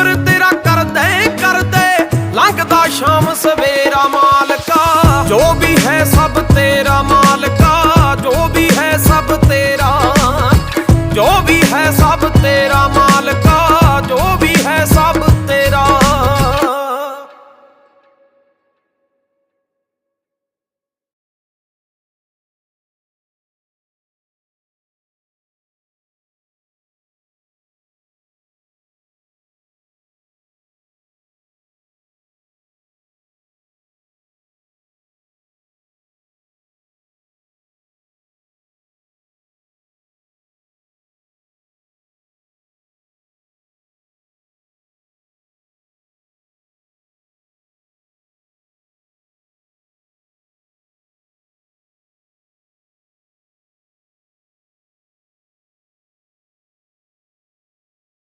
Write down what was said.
ਸ਼ੁਕਰ ਤੇਰਾ ਕਰਦੇ ਕਰਦੇ। ਲੰਘਦਾ ਸ਼ਾਮ ਸਵੇਰਾ ਮਾਲਕਾ। ਜੋ ਵੀ ਹੈ ਸਭ ਤੇਰਾ ਮਾਲਕਾ। ਜੋ ਵੀ ਹੈ ਸਭ ਤੇਰਾ। ਜੋ ਵੀ ਹੈ ਸਭ ਤੇਰਾ ਮਾਲਕਾ।